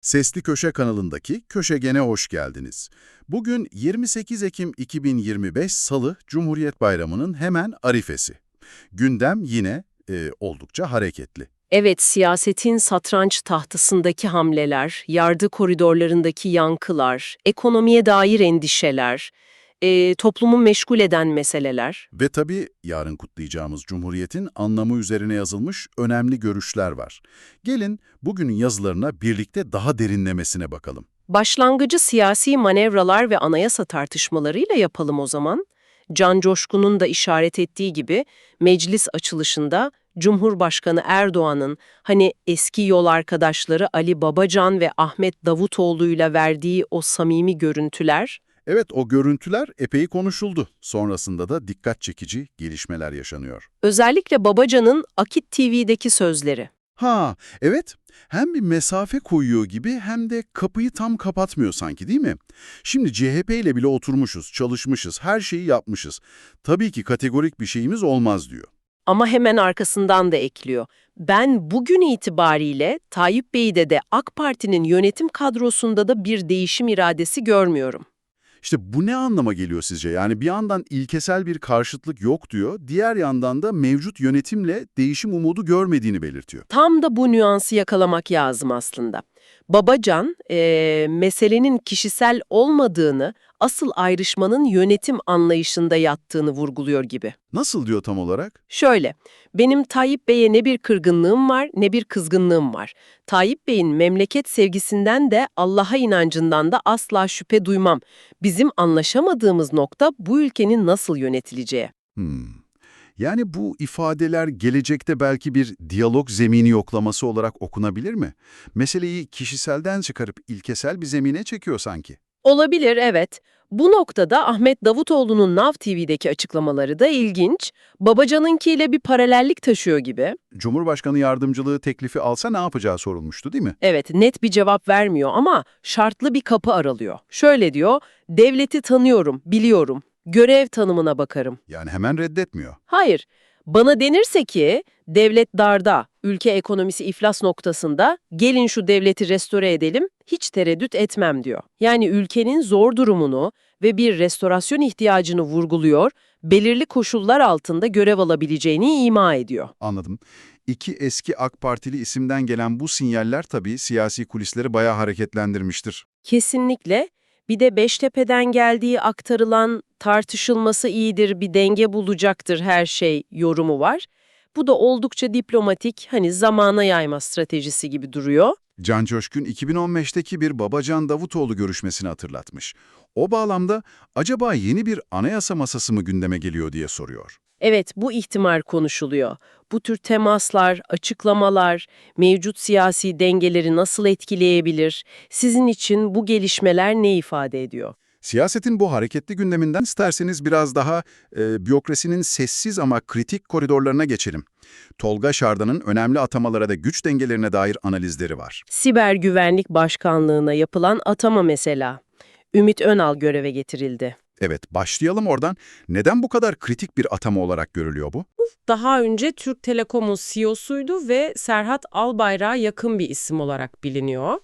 Sesli Köşe kanalındaki Köşegen'e hoş geldiniz. Bugün 28 Ekim 2025 Salı Cumhuriyet Bayramı'nın hemen arifesi. Gündem yine e, oldukça hareketli. Evet, siyasetin satranç tahtasındaki hamleler, yardı koridorlarındaki yankılar, ekonomiye dair endişeler, e, toplumu meşgul eden meseleler. Ve tabii yarın kutlayacağımız Cumhuriyet'in anlamı üzerine yazılmış önemli görüşler var. Gelin bugünün yazılarına birlikte daha derinlemesine bakalım. Başlangıcı siyasi manevralar ve anayasa tartışmalarıyla yapalım o zaman. Can Coşkun'un da işaret ettiği gibi meclis açılışında Cumhurbaşkanı Erdoğan'ın hani eski yol arkadaşları Ali Babacan ve Ahmet Davutoğlu'yla verdiği o samimi görüntüler, Evet o görüntüler epey konuşuldu. Sonrasında da dikkat çekici gelişmeler yaşanıyor. özellikle Babacan'ın Akit TV'deki sözleri. Ha, evet. Hem bir mesafe koyuyor gibi hem de kapıyı tam kapatmıyor sanki değil mi? Şimdi CHP ile bile oturmuşuz, çalışmışız, her şeyi yapmışız. Tabii ki kategorik bir şeyimiz olmaz diyor. Ama hemen arkasından da ekliyor. Ben bugün itibariyle Tayyip Bey'de de AK Parti'nin yönetim kadrosunda da bir değişim iradesi görmüyorum. İşte bu ne anlama geliyor sizce? Yani bir yandan ilkesel bir karşıtlık yok diyor, diğer yandan da mevcut yönetimle değişim umudu görmediğini belirtiyor. Tam da bu nüansı yakalamak lazım aslında. Babacan, eee, meselenin kişisel olmadığını, asıl ayrışmanın yönetim anlayışında yattığını vurguluyor gibi. Nasıl diyor tam olarak? Şöyle, benim Tayyip Bey'e ne bir kırgınlığım var ne bir kızgınlığım var. Tayyip Bey'in memleket sevgisinden de Allah'a inancından da asla şüphe duymam. Bizim anlaşamadığımız nokta bu ülkenin nasıl yönetileceği. Hmm. Yani bu ifadeler gelecekte belki bir diyalog zemini yoklaması olarak okunabilir mi? Meseleyi kişiselden çıkarıp ilkesel bir zemine çekiyor sanki. Olabilir, evet. Bu noktada Ahmet Davutoğlu'nun Nav TV'deki açıklamaları da ilginç. Babacan'ınkiyle bir paralellik taşıyor gibi. Cumhurbaşkanı yardımcılığı teklifi alsa ne yapacağı sorulmuştu değil mi? Evet, net bir cevap vermiyor ama şartlı bir kapı aralıyor. Şöyle diyor, devleti tanıyorum, biliyorum, görev tanımına bakarım. Yani hemen reddetmiyor. Hayır, bana denirse ki devlet darda, ülke ekonomisi iflas noktasında gelin şu devleti restore edelim, hiç tereddüt etmem diyor. Yani ülkenin zor durumunu ve bir restorasyon ihtiyacını vurguluyor, belirli koşullar altında görev alabileceğini ima ediyor. Anladım. İki eski AK Partili isimden gelen bu sinyaller tabii siyasi kulisleri bayağı hareketlendirmiştir. Kesinlikle. Bir de Beştepe'den geldiği aktarılan tartışılması iyidir, bir denge bulacaktır her şey yorumu var. Bu da oldukça diplomatik, hani zamana yayma stratejisi gibi duruyor. Can Coşkun 2015'teki bir Babacan Davutoğlu görüşmesini hatırlatmış. O bağlamda acaba yeni bir anayasa masası mı gündeme geliyor diye soruyor. Evet, bu ihtimal konuşuluyor. Bu tür temaslar, açıklamalar, mevcut siyasi dengeleri nasıl etkileyebilir? Sizin için bu gelişmeler ne ifade ediyor? Siyasetin bu hareketli gündeminden isterseniz biraz daha e, biyokrasinin sessiz ama kritik koridorlarına geçelim. Tolga Şardan'ın önemli atamalara da güç dengelerine dair analizleri var. Siber Güvenlik Başkanlığı'na yapılan atama mesela. Ümit Önal göreve getirildi. Evet, başlayalım oradan. Neden bu kadar kritik bir atama olarak görülüyor bu? Daha önce Türk Telekom'un CEO'suydu ve Serhat Albayrak'a yakın bir isim olarak biliniyor.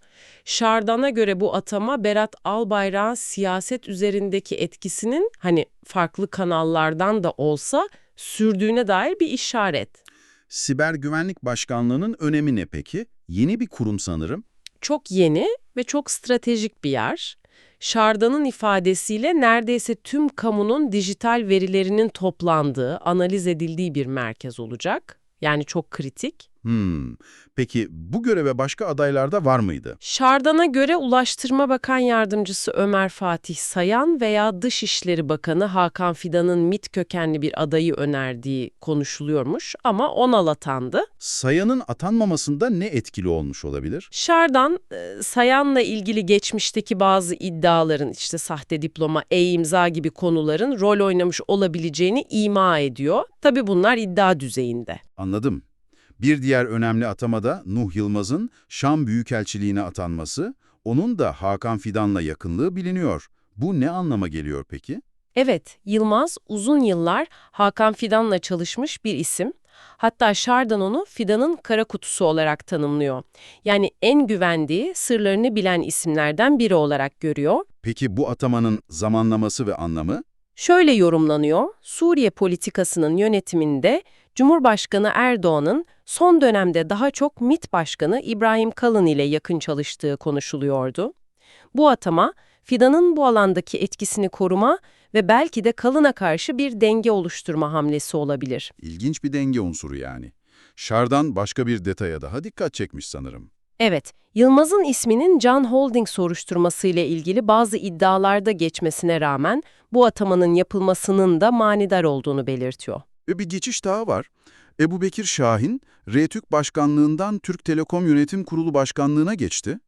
Şardan'a göre bu atama Berat Albayrak'ın siyaset üzerindeki etkisinin hani farklı kanallardan da olsa sürdüğüne dair bir işaret. Siber Güvenlik Başkanlığı'nın önemi ne peki? Yeni bir kurum sanırım. Çok yeni ve çok stratejik bir yer. Şardan'ın ifadesiyle neredeyse tüm kamunun dijital verilerinin toplandığı, analiz edildiği bir merkez olacak. Yani çok kritik. Hmm. Peki bu göreve başka adaylarda var mıydı? Şardan'a göre Ulaştırma Bakan Yardımcısı Ömer Fatih Sayan veya Dışişleri Bakanı Hakan Fidan'ın MİT kökenli bir adayı önerdiği konuşuluyormuş ama Onal atandı. Sayan'ın atanmamasında ne etkili olmuş olabilir? Şardan, e, Sayan'la ilgili geçmişteki bazı iddiaların işte sahte diploma, e-imza gibi konuların rol oynamış olabileceğini ima ediyor. Tabii bunlar iddia düzeyinde. Anladım. Bir diğer önemli atamada Nuh Yılmaz'ın Şam Büyükelçiliğine atanması, onun da Hakan Fidan'la yakınlığı biliniyor. Bu ne anlama geliyor peki? Evet, Yılmaz uzun yıllar Hakan Fidan'la çalışmış bir isim. Hatta Şardan onu Fidan'ın kara kutusu olarak tanımlıyor. Yani en güvendiği, sırlarını bilen isimlerden biri olarak görüyor. Peki bu atamanın zamanlaması ve anlamı? Şöyle yorumlanıyor, Suriye politikasının yönetiminde Cumhurbaşkanı Erdoğan'ın son dönemde daha çok MİT Başkanı İbrahim Kalın ile yakın çalıştığı konuşuluyordu. Bu atama, Fidan'ın bu alandaki etkisini koruma ve belki de Kalın'a karşı bir denge oluşturma hamlesi olabilir. İlginç bir denge unsuru yani. Şardan başka bir detaya daha dikkat çekmiş sanırım. Evet, Yılmaz'ın isminin Can Holding soruşturması ile ilgili bazı iddialarda geçmesine rağmen bu atamanın yapılmasının da manidar olduğunu belirtiyor. Ve bir geçiş daha var. Ebu Bekir Şahin, RTÜK Başkanlığından Türk Telekom Yönetim Kurulu Başkanlığına geçti.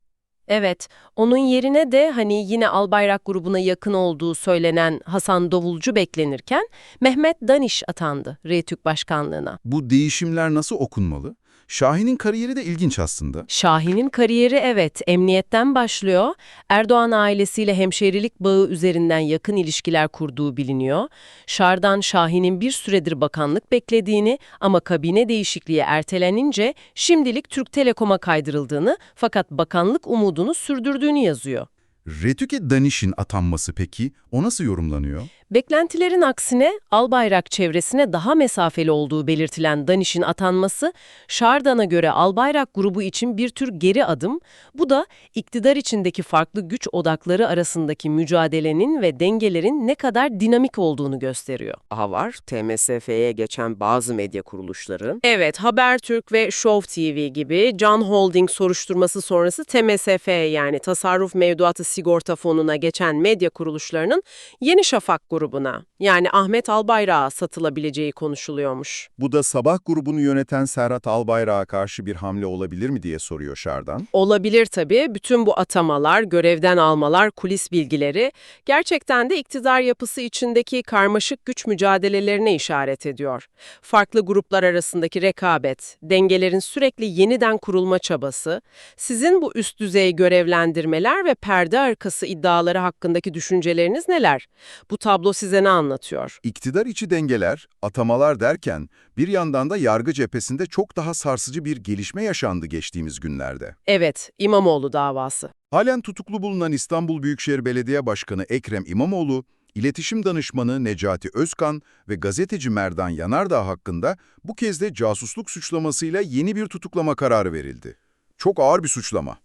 Evet, onun yerine de hani yine Albayrak grubuna yakın olduğu söylenen Hasan Davulcu beklenirken Mehmet Daniş atandı RTÜK Başkanlığına. Bu değişimler nasıl okunmalı? Şahin'in kariyeri de ilginç aslında. Şahin'in kariyeri evet emniyetten başlıyor. Erdoğan ailesiyle hemşehrilik bağı üzerinden yakın ilişkiler kurduğu biliniyor. Şardan Şahin'in bir süredir bakanlık beklediğini ama kabine değişikliği ertelenince şimdilik Türk Telekom'a kaydırıldığını fakat bakanlık umudunu sürdürdüğünü yazıyor. Retüke Daniş'in atanması peki, o nasıl yorumlanıyor? Beklentilerin aksine Albayrak çevresine daha mesafeli olduğu belirtilen Daniş'in atanması, Şardan'a göre Albayrak grubu için bir tür geri adım, bu da iktidar içindeki farklı güç odakları arasındaki mücadelenin ve dengelerin ne kadar dinamik olduğunu gösteriyor. Daha var, TMSF'ye geçen bazı medya kuruluşları. Evet, Habertürk ve Show TV gibi Can Holding soruşturması sonrası TMSF yani Tasarruf Mevduatı Sigorta Fonu'na geçen medya kuruluşlarının Yeni Şafak grubuna yani Ahmet Albayrak'a satılabileceği konuşuluyormuş. Bu da Sabah grubunu yöneten Serhat Albayrak'a karşı bir hamle olabilir mi diye soruyor Şardan. Olabilir tabii. Bütün bu atamalar, görevden almalar, kulis bilgileri gerçekten de iktidar yapısı içindeki karmaşık güç mücadelelerine işaret ediyor. Farklı gruplar arasındaki rekabet, dengelerin sürekli yeniden kurulma çabası, sizin bu üst düzey görevlendirmeler ve perde arkası iddiaları hakkındaki düşünceleriniz neler? Bu tablo size ne anlatıyor? İktidar içi dengeler, atamalar derken bir yandan da yargı cephesinde çok daha sarsıcı bir gelişme yaşandı geçtiğimiz günlerde. Evet, İmamoğlu davası. Halen tutuklu bulunan İstanbul Büyükşehir Belediye Başkanı Ekrem İmamoğlu, İletişim Danışmanı Necati Özkan ve gazeteci Merdan Yanardağ hakkında bu kez de casusluk suçlamasıyla yeni bir tutuklama kararı verildi. Çok ağır bir suçlama.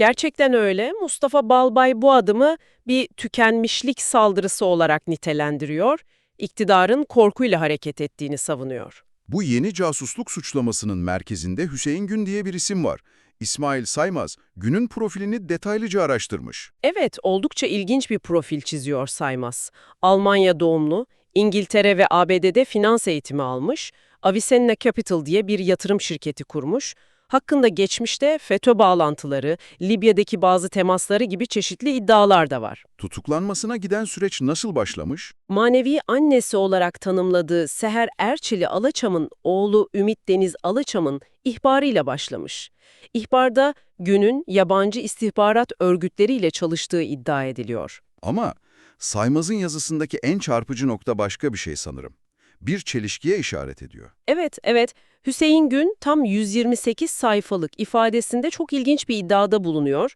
Gerçekten öyle. Mustafa Balbay bu adımı bir tükenmişlik saldırısı olarak nitelendiriyor. İktidarın korkuyla hareket ettiğini savunuyor. Bu yeni casusluk suçlamasının merkezinde Hüseyin Gün diye bir isim var. İsmail Saymaz, Gün'ün profilini detaylıca araştırmış. Evet, oldukça ilginç bir profil çiziyor Saymaz. Almanya doğumlu, İngiltere ve ABD'de finans eğitimi almış, Avicenna Capital diye bir yatırım şirketi kurmuş, hakkında geçmişte FETÖ bağlantıları, Libya'daki bazı temasları gibi çeşitli iddialar da var. Tutuklanmasına giden süreç nasıl başlamış? Manevi annesi olarak tanımladığı Seher Erçeli Alaçam'ın oğlu Ümit Deniz Alaçam'ın ihbarıyla başlamış. İhbarda günün yabancı istihbarat örgütleriyle çalıştığı iddia ediliyor. Ama Saymaz'ın yazısındaki en çarpıcı nokta başka bir şey sanırım. Bir çelişkiye işaret ediyor. Evet, evet. Hüseyin Gün tam 128 sayfalık ifadesinde çok ilginç bir iddiada bulunuyor.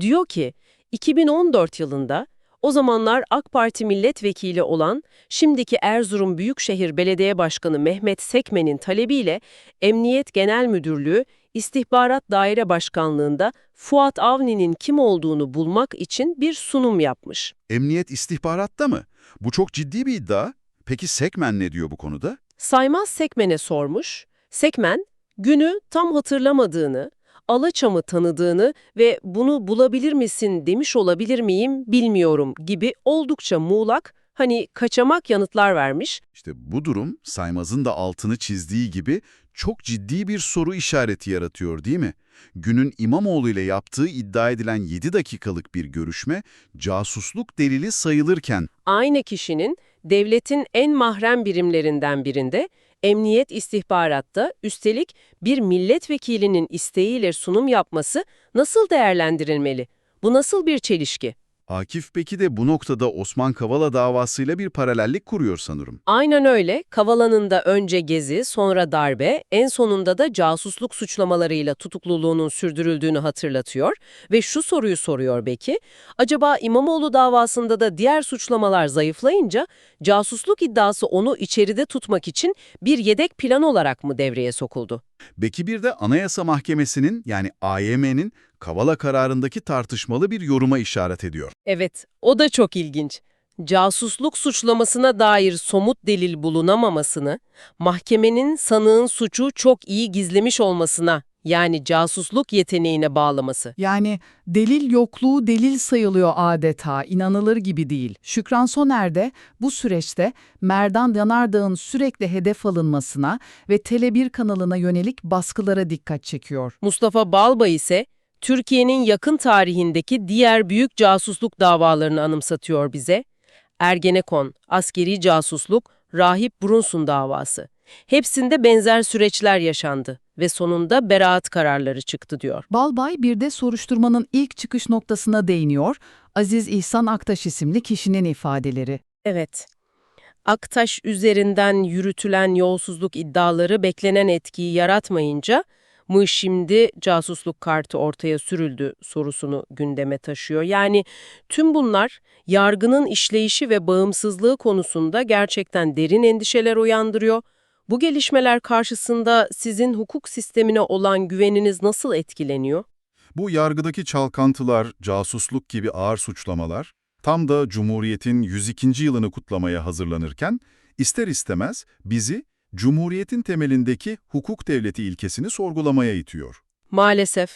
Diyor ki, 2014 yılında o zamanlar AK Parti milletvekili olan şimdiki Erzurum Büyükşehir Belediye Başkanı Mehmet Sekmen'in talebiyle Emniyet Genel Müdürlüğü İstihbarat Daire Başkanlığında Fuat Avni'nin kim olduğunu bulmak için bir sunum yapmış. Emniyet istihbaratta mı? Bu çok ciddi bir iddia. Peki Sekmen ne diyor bu konuda? Saymaz Sekmen'e sormuş. Sekmen, günü tam hatırlamadığını, Alaçam'ı tanıdığını ve bunu bulabilir misin demiş olabilir miyim bilmiyorum gibi oldukça muğlak, hani kaçamak yanıtlar vermiş. İşte bu durum Saymaz'ın da altını çizdiği gibi çok ciddi bir soru işareti yaratıyor değil mi? Günün İmamoğlu ile yaptığı iddia edilen 7 dakikalık bir görüşme casusluk delili sayılırken Aynı kişinin devletin en mahrem birimlerinden birinde emniyet istihbaratta üstelik bir milletvekilinin isteğiyle sunum yapması nasıl değerlendirilmeli? Bu nasıl bir çelişki? Akif Beki de bu noktada Osman Kavala davasıyla bir paralellik kuruyor sanırım. Aynen öyle. Kavala'nın da önce gezi, sonra darbe, en sonunda da casusluk suçlamalarıyla tutukluluğunun sürdürüldüğünü hatırlatıyor ve şu soruyu soruyor Beki. Acaba İmamoğlu davasında da diğer suçlamalar zayıflayınca casusluk iddiası onu içeride tutmak için bir yedek plan olarak mı devreye sokuldu? Beki bir de Anayasa Mahkemesi'nin yani AYM'nin Kavala kararındaki tartışmalı bir yoruma işaret ediyor. Evet, o da çok ilginç. Casusluk suçlamasına dair somut delil bulunamamasını, mahkemenin sanığın suçu çok iyi gizlemiş olmasına, yani casusluk yeteneğine bağlaması. Yani delil yokluğu delil sayılıyor adeta, inanılır gibi değil. Şükran Soner de bu süreçte Merdan Yanardağ'ın sürekli hedef alınmasına ve Tele1 kanalına yönelik baskılara dikkat çekiyor. Mustafa Balbay ise Türkiye'nin yakın tarihindeki diğer büyük casusluk davalarını anımsatıyor bize. Ergenekon, askeri casusluk, Rahip Brunson davası. Hepsinde benzer süreçler yaşandı ve sonunda beraat kararları çıktı diyor. Balbay bir de soruşturmanın ilk çıkış noktasına değiniyor, Aziz İhsan Aktaş isimli kişinin ifadeleri. Evet. Aktaş üzerinden yürütülen yolsuzluk iddiaları beklenen etkiyi yaratmayınca mı şimdi casusluk kartı ortaya sürüldü sorusunu gündeme taşıyor. Yani tüm bunlar yargının işleyişi ve bağımsızlığı konusunda gerçekten derin endişeler uyandırıyor. Bu gelişmeler karşısında sizin hukuk sistemine olan güveniniz nasıl etkileniyor? Bu yargıdaki çalkantılar, casusluk gibi ağır suçlamalar, tam da Cumhuriyet'in 102. yılını kutlamaya hazırlanırken, ister istemez bizi Cumhuriyet'in temelindeki hukuk devleti ilkesini sorgulamaya itiyor. Maalesef.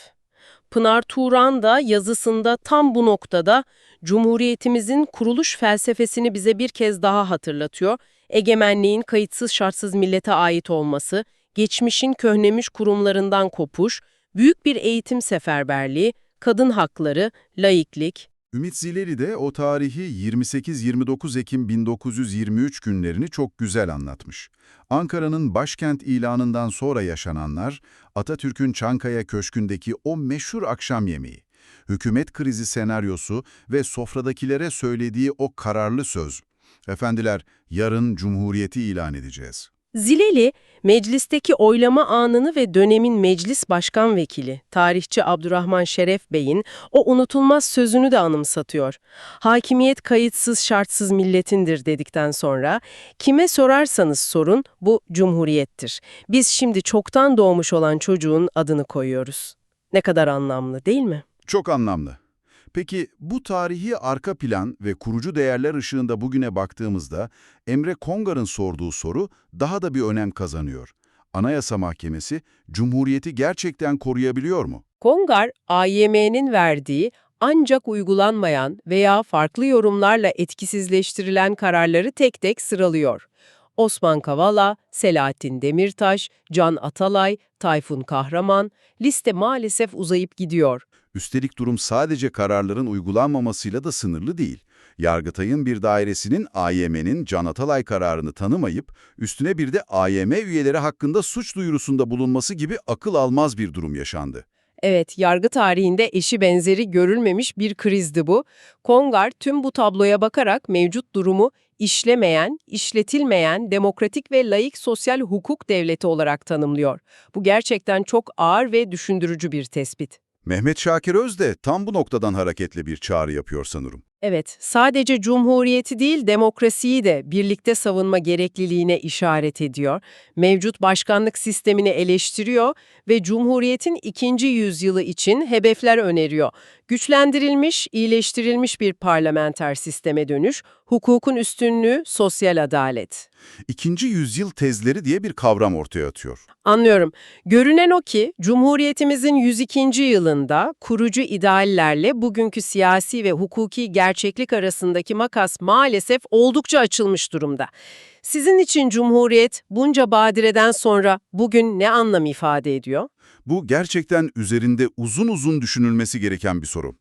Pınar Turan da yazısında tam bu noktada Cumhuriyetimizin kuruluş felsefesini bize bir kez daha hatırlatıyor. Egemenliğin kayıtsız şartsız millete ait olması, geçmişin köhnemiş kurumlarından kopuş, büyük bir eğitim seferberliği, kadın hakları, laiklik. Ümit Zileri de o tarihi 28-29 Ekim 1923 günlerini çok güzel anlatmış. Ankara'nın başkent ilanından sonra yaşananlar, Atatürk'ün Çankaya Köşkü'ndeki o meşhur akşam yemeği, hükümet krizi senaryosu ve sofradakilere söylediği o kararlı söz. Efendiler, yarın Cumhuriyeti ilan edeceğiz. Zileli, meclisteki oylama anını ve dönemin meclis başkan vekili, tarihçi Abdurrahman Şeref Bey'in o unutulmaz sözünü de anımsatıyor. Hakimiyet kayıtsız şartsız milletindir dedikten sonra, kime sorarsanız sorun bu cumhuriyettir. Biz şimdi çoktan doğmuş olan çocuğun adını koyuyoruz. Ne kadar anlamlı değil mi? Çok anlamlı. Peki bu tarihi arka plan ve kurucu değerler ışığında bugüne baktığımızda Emre Kongar'ın sorduğu soru daha da bir önem kazanıyor. Anayasa Mahkemesi Cumhuriyeti gerçekten koruyabiliyor mu? Kongar, AYM'nin verdiği ancak uygulanmayan veya farklı yorumlarla etkisizleştirilen kararları tek tek sıralıyor. Osman Kavala, Selahattin Demirtaş, Can Atalay, Tayfun Kahraman, liste maalesef uzayıp gidiyor. Üstelik durum sadece kararların uygulanmamasıyla da sınırlı değil. Yargıtay'ın bir dairesinin AYM'nin Can Atalay kararını tanımayıp üstüne bir de AYM üyeleri hakkında suç duyurusunda bulunması gibi akıl almaz bir durum yaşandı. Evet, yargı tarihinde eşi benzeri görülmemiş bir krizdi bu. Kongar tüm bu tabloya bakarak mevcut durumu işlemeyen, işletilmeyen, demokratik ve laik sosyal hukuk devleti olarak tanımlıyor. Bu gerçekten çok ağır ve düşündürücü bir tespit. Mehmet Şakir Öz de tam bu noktadan hareketle bir çağrı yapıyor sanırım. Evet, sadece cumhuriyeti değil demokrasiyi de birlikte savunma gerekliliğine işaret ediyor. Mevcut başkanlık sistemini eleştiriyor ve cumhuriyetin ikinci yüzyılı için hedefler öneriyor. Güçlendirilmiş, iyileştirilmiş bir parlamenter sisteme dönüş, hukukun üstünlüğü, sosyal adalet. İkinci yüzyıl tezleri diye bir kavram ortaya atıyor. Anlıyorum. Görünen o ki Cumhuriyetimizin 102. yılında kurucu ideallerle bugünkü siyasi ve hukuki gerçeklik arasındaki makas maalesef oldukça açılmış durumda. Sizin için Cumhuriyet bunca badireden sonra bugün ne anlam ifade ediyor? Bu gerçekten üzerinde uzun uzun düşünülmesi gereken bir soru.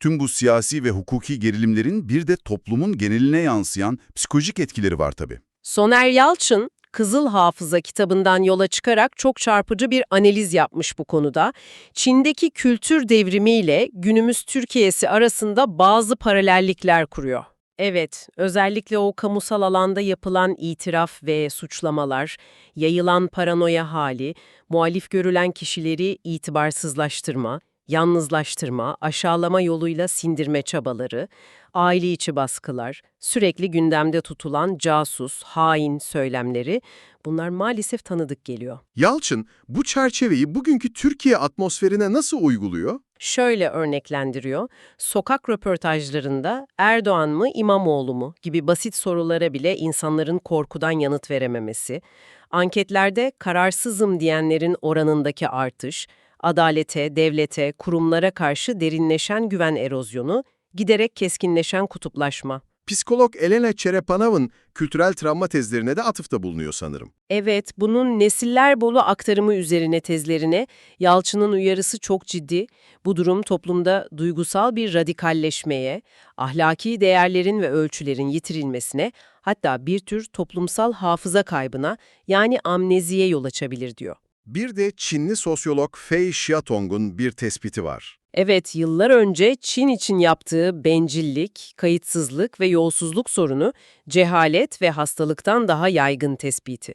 Tüm bu siyasi ve hukuki gerilimlerin bir de toplumun geneline yansıyan psikolojik etkileri var tabii. Soner Yalçın, Kızıl Hafıza kitabından yola çıkarak çok çarpıcı bir analiz yapmış bu konuda. Çin'deki kültür devrimiyle günümüz Türkiye'si arasında bazı paralellikler kuruyor. Evet, özellikle o kamusal alanda yapılan itiraf ve suçlamalar, yayılan paranoya hali, muhalif görülen kişileri itibarsızlaştırma, yalnızlaştırma, aşağılama yoluyla sindirme çabaları, aile içi baskılar, sürekli gündemde tutulan casus, hain söylemleri bunlar maalesef tanıdık geliyor. Yalçın, bu çerçeveyi bugünkü Türkiye atmosferine nasıl uyguluyor? Şöyle örneklendiriyor, sokak röportajlarında Erdoğan mı İmamoğlu mu gibi basit sorulara bile insanların korkudan yanıt verememesi, anketlerde kararsızım diyenlerin oranındaki artış, adalete, devlete, kurumlara karşı derinleşen güven erozyonu, giderek keskinleşen kutuplaşma. Psikolog Elena Çerepanav'ın kültürel travma tezlerine de atıfta bulunuyor sanırım. Evet, bunun nesiller bolu aktarımı üzerine tezlerine Yalçın'ın uyarısı çok ciddi. Bu durum toplumda duygusal bir radikalleşmeye, ahlaki değerlerin ve ölçülerin yitirilmesine, hatta bir tür toplumsal hafıza kaybına yani amneziye yol açabilir diyor. Bir de Çinli sosyolog Fei Xiaotong'un bir tespiti var. Evet, yıllar önce Çin için yaptığı bencillik, kayıtsızlık ve yolsuzluk sorunu cehalet ve hastalıktan daha yaygın tespiti.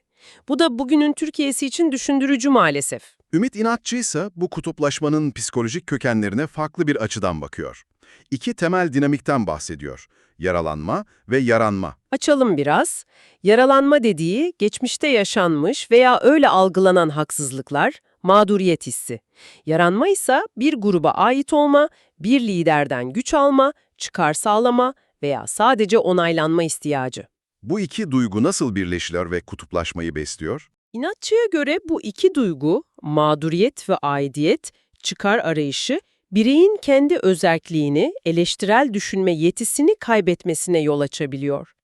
Bu da bugünün Türkiye'si için düşündürücü maalesef. Ümit İnatçı ise bu kutuplaşmanın psikolojik kökenlerine farklı bir açıdan bakıyor. İki temel dinamikten bahsediyor. Yaralanma ve yaranma. Açalım biraz. Yaralanma dediği, geçmişte yaşanmış veya öyle algılanan haksızlıklar, mağduriyet hissi. Yaranma ise bir gruba ait olma, bir liderden güç alma, çıkar sağlama veya sadece onaylanma ihtiyacı. Bu iki duygu nasıl birleşiyor ve kutuplaşmayı besliyor? İnatçıya göre bu iki duygu, mağduriyet ve aidiyet, çıkar arayışı, bireyin kendi özerkliğini, eleştirel düşünme yetisini kaybetmesine yol açabiliyor.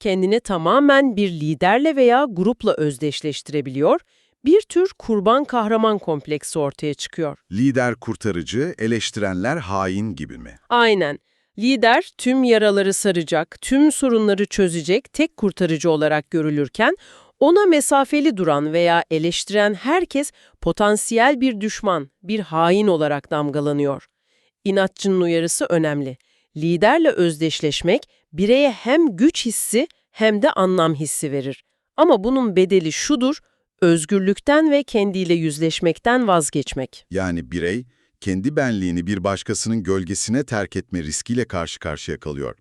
Kendini tamamen bir liderle veya grupla özdeşleştirebiliyor, bir tür kurban kahraman kompleksi ortaya çıkıyor. Lider kurtarıcı, eleştirenler hain gibi mi? Aynen. Lider tüm yaraları saracak, tüm sorunları çözecek tek kurtarıcı olarak görülürken, ona mesafeli duran veya eleştiren herkes potansiyel bir düşman, bir hain olarak damgalanıyor. İnatçının uyarısı önemli. Liderle özdeşleşmek bireye hem güç hissi hem de anlam hissi verir. Ama bunun bedeli şudur, özgürlükten ve kendiyle yüzleşmekten vazgeçmek. Yani birey, kendi benliğini bir başkasının gölgesine terk etme riskiyle karşı karşıya kalıyor.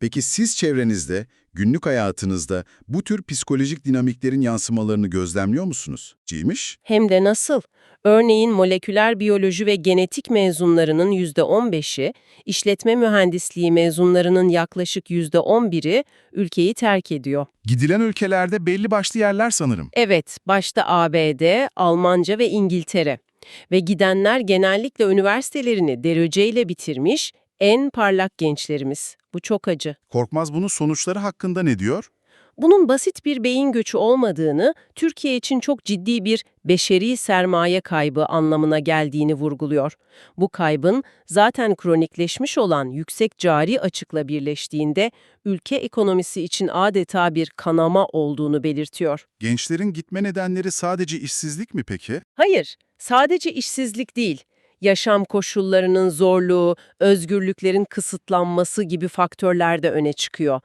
Peki siz çevrenizde, günlük hayatınızda bu tür psikolojik dinamiklerin yansımalarını gözlemliyor musunuz? Ciymiş? Hem de nasıl? Örneğin moleküler biyoloji ve genetik mezunlarının %15'i, işletme mühendisliği mezunlarının yaklaşık %11'i ülkeyi terk ediyor. Gidilen ülkelerde belli başlı yerler sanırım. Evet, başta ABD, Almanca ve İngiltere. Ve gidenler genellikle üniversitelerini dereceyle bitirmiş en parlak gençlerimiz. Bu çok acı. Korkmaz bunun sonuçları hakkında ne diyor? Bunun basit bir beyin göçü olmadığını, Türkiye için çok ciddi bir beşeri sermaye kaybı anlamına geldiğini vurguluyor. Bu kaybın zaten kronikleşmiş olan yüksek cari açıkla birleştiğinde ülke ekonomisi için adeta bir kanama olduğunu belirtiyor. Gençlerin gitme nedenleri sadece işsizlik mi peki? Hayır, sadece işsizlik değil. Yaşam koşullarının zorluğu, özgürlüklerin kısıtlanması gibi faktörler de öne çıkıyor.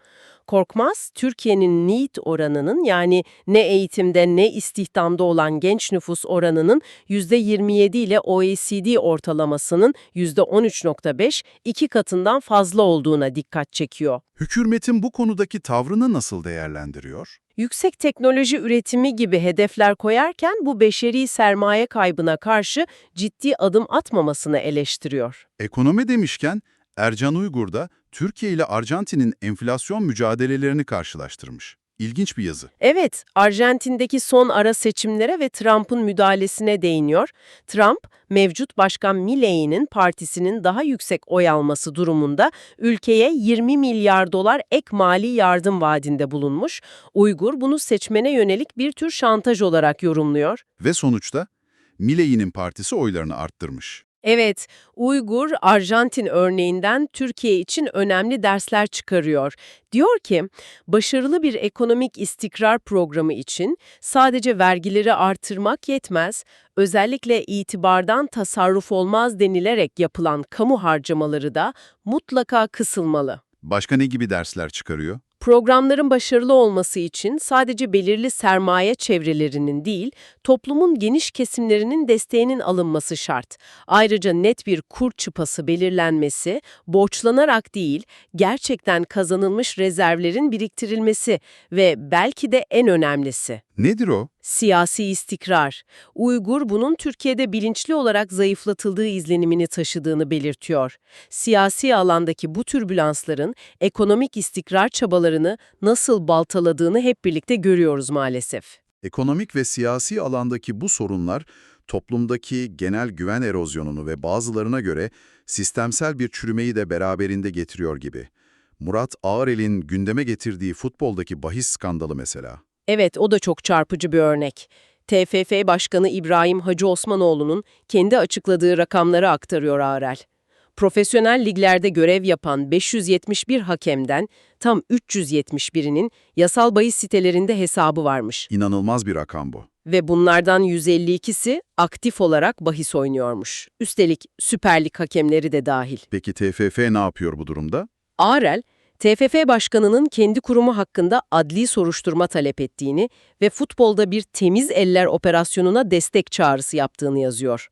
Korkmaz, Türkiye'nin NEET oranının yani ne eğitimde ne istihdamda olan genç nüfus oranının %27 ile OECD ortalamasının %13.5 iki katından fazla olduğuna dikkat çekiyor. Hükümetin bu konudaki tavrını nasıl değerlendiriyor? Yüksek teknoloji üretimi gibi hedefler koyarken bu beşeri sermaye kaybına karşı ciddi adım atmamasını eleştiriyor. Ekonomi demişken Ercan Uygur da Türkiye ile Arjantin'in enflasyon mücadelelerini karşılaştırmış. İlginç bir yazı. Evet, Arjantin'deki son ara seçimlere ve Trump'ın müdahalesine değiniyor. Trump, mevcut başkan Millei'nin partisinin daha yüksek oy alması durumunda ülkeye 20 milyar dolar ek mali yardım vaadinde bulunmuş. Uygur bunu seçmene yönelik bir tür şantaj olarak yorumluyor. Ve sonuçta Millei'nin partisi oylarını arttırmış. Evet, Uygur, Arjantin örneğinden Türkiye için önemli dersler çıkarıyor. Diyor ki, başarılı bir ekonomik istikrar programı için sadece vergileri artırmak yetmez, özellikle itibardan tasarruf olmaz denilerek yapılan kamu harcamaları da mutlaka kısılmalı. Başka ne gibi dersler çıkarıyor? Programların başarılı olması için sadece belirli sermaye çevrelerinin değil, toplumun geniş kesimlerinin desteğinin alınması şart. Ayrıca net bir kur çıpası belirlenmesi, borçlanarak değil, gerçekten kazanılmış rezervlerin biriktirilmesi ve belki de en önemlisi Nedir o? Siyasi istikrar. Uygur bunun Türkiye'de bilinçli olarak zayıflatıldığı izlenimini taşıdığını belirtiyor. Siyasi alandaki bu türbülansların ekonomik istikrar çabalarını nasıl baltaladığını hep birlikte görüyoruz maalesef. Ekonomik ve siyasi alandaki bu sorunlar, toplumdaki genel güven erozyonunu ve bazılarına göre sistemsel bir çürümeyi de beraberinde getiriyor gibi. Murat Ağrel'in gündeme getirdiği futboldaki bahis skandalı mesela. Evet, o da çok çarpıcı bir örnek. TFF Başkanı İbrahim Hacı Osmanoğlu'nun kendi açıkladığı rakamları aktarıyor Arel. Profesyonel liglerde görev yapan 571 hakemden tam 371'inin yasal bahis sitelerinde hesabı varmış. İnanılmaz bir rakam bu. Ve bunlardan 152'si aktif olarak bahis oynuyormuş. Üstelik Süper Lig hakemleri de dahil. Peki TFF ne yapıyor bu durumda? Arel, TFF Başkanı'nın kendi kurumu hakkında adli soruşturma talep ettiğini ve futbolda bir temiz eller operasyonuna destek çağrısı yaptığını yazıyor.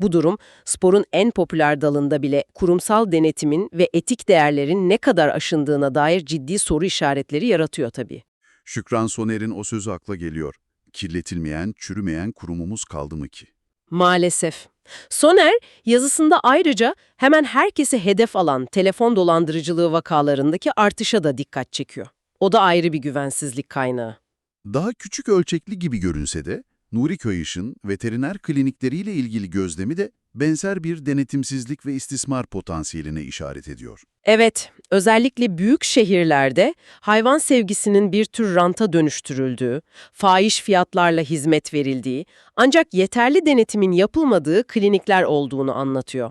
Bu durum, sporun en popüler dalında bile kurumsal denetimin ve etik değerlerin ne kadar aşındığına dair ciddi soru işaretleri yaratıyor tabii. Şükran Soner'in o sözü akla geliyor. Kirletilmeyen, çürümeyen kurumumuz kaldı mı ki? Maalesef. Soner, yazısında ayrıca hemen herkesi hedef alan telefon dolandırıcılığı vakalarındaki artışa da dikkat çekiyor. O da ayrı bir güvensizlik kaynağı. Daha küçük ölçekli gibi görünse de, Nuri Köyış'ın veteriner klinikleriyle ilgili gözlemi de benzer bir denetimsizlik ve istismar potansiyeline işaret ediyor. Evet, özellikle büyük şehirlerde hayvan sevgisinin bir tür ranta dönüştürüldüğü, fahiş fiyatlarla hizmet verildiği, ancak yeterli denetimin yapılmadığı klinikler olduğunu anlatıyor.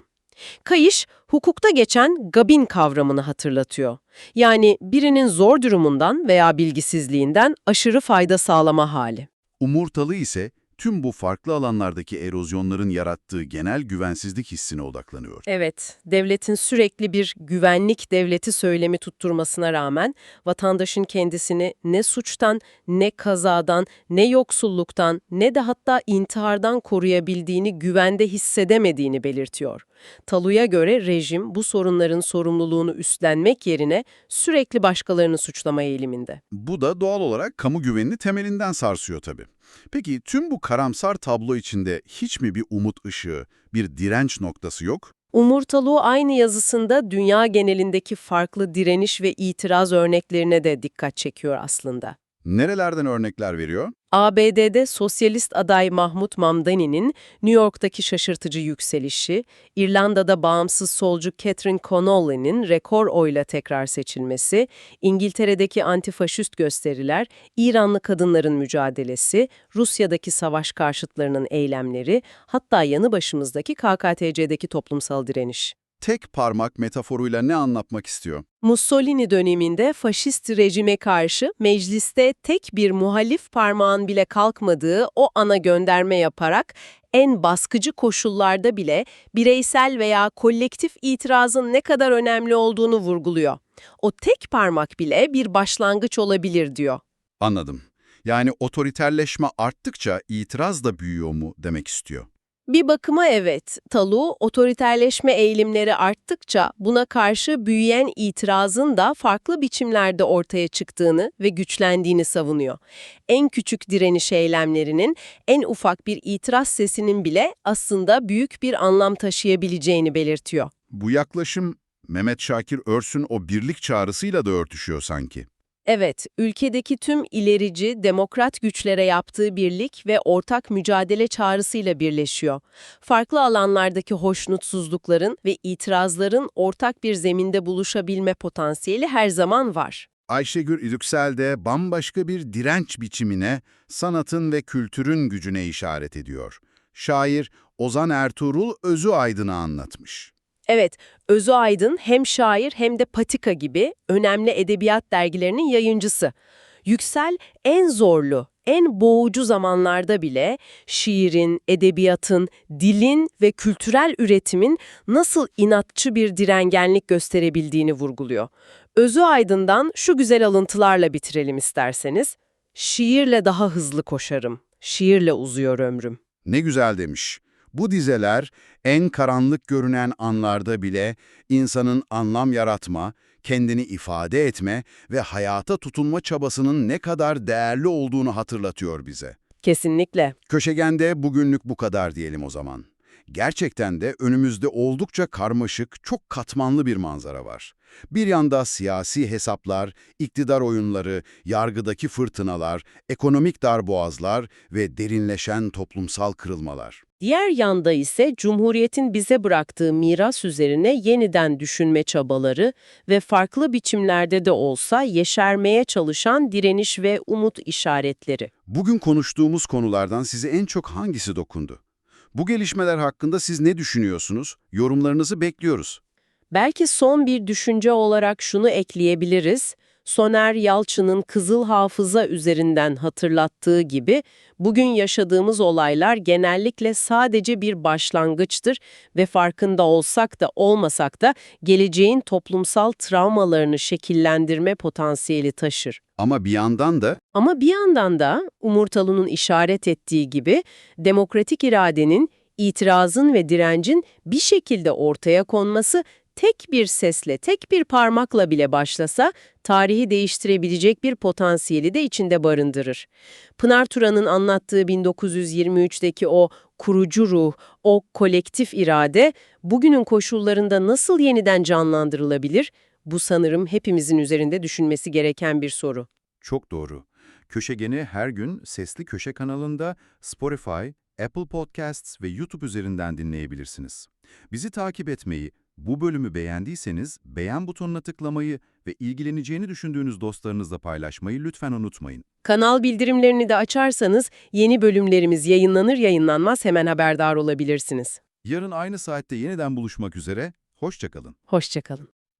Kayış, hukukta geçen gabin kavramını hatırlatıyor. Yani birinin zor durumundan veya bilgisizliğinden aşırı fayda sağlama hali. Umurtalı ise tüm bu farklı alanlardaki erozyonların yarattığı genel güvensizlik hissine odaklanıyor. Evet, devletin sürekli bir güvenlik devleti söylemi tutturmasına rağmen vatandaşın kendisini ne suçtan, ne kazadan, ne yoksulluktan, ne de hatta intihardan koruyabildiğini güvende hissedemediğini belirtiyor. Talu'ya göre rejim bu sorunların sorumluluğunu üstlenmek yerine sürekli başkalarını suçlama eğiliminde. Bu da doğal olarak kamu güvenini temelinden sarsıyor tabii. Peki tüm bu karamsar tablo içinde hiç mi bir umut ışığı, bir direnç noktası yok? Umurtaluğu aynı yazısında dünya genelindeki farklı direniş ve itiraz örneklerine de dikkat çekiyor aslında. Nerelerden örnekler veriyor? ABD'de sosyalist aday Mahmut Mamdani'nin New York'taki şaşırtıcı yükselişi, İrlanda'da bağımsız solcu Catherine Connolly'nin rekor oyla tekrar seçilmesi, İngiltere'deki antifaşist gösteriler, İranlı kadınların mücadelesi, Rusya'daki savaş karşıtlarının eylemleri, hatta yanı başımızdaki KKTC'deki toplumsal direniş. Tek parmak metaforuyla ne anlatmak istiyor? Mussolini döneminde faşist rejime karşı mecliste tek bir muhalif parmağın bile kalkmadığı o ana gönderme yaparak en baskıcı koşullarda bile bireysel veya kolektif itirazın ne kadar önemli olduğunu vurguluyor. O tek parmak bile bir başlangıç olabilir diyor. Anladım. Yani otoriterleşme arttıkça itiraz da büyüyor mu demek istiyor. Bir bakıma evet, Talu, otoriterleşme eğilimleri arttıkça buna karşı büyüyen itirazın da farklı biçimlerde ortaya çıktığını ve güçlendiğini savunuyor. En küçük direniş eylemlerinin, en ufak bir itiraz sesinin bile aslında büyük bir anlam taşıyabileceğini belirtiyor. Bu yaklaşım Mehmet Şakir Örs'ün o birlik çağrısıyla da örtüşüyor sanki. Evet, ülkedeki tüm ilerici, demokrat güçlere yaptığı birlik ve ortak mücadele çağrısıyla birleşiyor. Farklı alanlardaki hoşnutsuzlukların ve itirazların ortak bir zeminde buluşabilme potansiyeli her zaman var. Ayşegül Yüksel de bambaşka bir direnç biçimine, sanatın ve kültürün gücüne işaret ediyor. Şair, Ozan Ertuğrul Özü Aydın'ı anlatmış. Evet, Özü Aydın hem şair hem de patika gibi önemli edebiyat dergilerinin yayıncısı. Yüksel en zorlu, en boğucu zamanlarda bile şiirin, edebiyatın, dilin ve kültürel üretimin nasıl inatçı bir direngenlik gösterebildiğini vurguluyor. Özü Aydın'dan şu güzel alıntılarla bitirelim isterseniz. Şiirle daha hızlı koşarım, şiirle uzuyor ömrüm. Ne güzel demiş. Bu dizeler en karanlık görünen anlarda bile insanın anlam yaratma, kendini ifade etme ve hayata tutunma çabasının ne kadar değerli olduğunu hatırlatıyor bize. Kesinlikle. Köşegen'de bugünlük bu kadar diyelim o zaman. Gerçekten de önümüzde oldukça karmaşık, çok katmanlı bir manzara var. Bir yanda siyasi hesaplar, iktidar oyunları, yargıdaki fırtınalar, ekonomik darboğazlar ve derinleşen toplumsal kırılmalar. Diğer yanda ise Cumhuriyet'in bize bıraktığı miras üzerine yeniden düşünme çabaları ve farklı biçimlerde de olsa yeşermeye çalışan direniş ve umut işaretleri. Bugün konuştuğumuz konulardan size en çok hangisi dokundu? Bu gelişmeler hakkında siz ne düşünüyorsunuz? Yorumlarınızı bekliyoruz. Belki son bir düşünce olarak şunu ekleyebiliriz. Soner Yalçın'ın Kızıl Hafıza üzerinden hatırlattığı gibi bugün yaşadığımız olaylar genellikle sadece bir başlangıçtır ve farkında olsak da olmasak da geleceğin toplumsal travmalarını şekillendirme potansiyeli taşır. Ama bir yandan da Ama bir yandan da Umurtalı'nın işaret ettiği gibi demokratik iradenin, itirazın ve direncin bir şekilde ortaya konması tek bir sesle, tek bir parmakla bile başlasa tarihi değiştirebilecek bir potansiyeli de içinde barındırır. Pınar Turan'ın anlattığı 1923'teki o kurucu ruh, o kolektif irade bugünün koşullarında nasıl yeniden canlandırılabilir? Bu sanırım hepimizin üzerinde düşünmesi gereken bir soru. Çok doğru. Köşegeni her gün Sesli Köşe kanalında Spotify, Apple Podcasts ve YouTube üzerinden dinleyebilirsiniz. Bizi takip etmeyi, bu bölümü beğendiyseniz beğen butonuna tıklamayı ve ilgileneceğini düşündüğünüz dostlarınızla paylaşmayı lütfen unutmayın. Kanal bildirimlerini de açarsanız yeni bölümlerimiz yayınlanır yayınlanmaz hemen haberdar olabilirsiniz. Yarın aynı saatte yeniden buluşmak üzere, hoşçakalın. Hoşçakalın.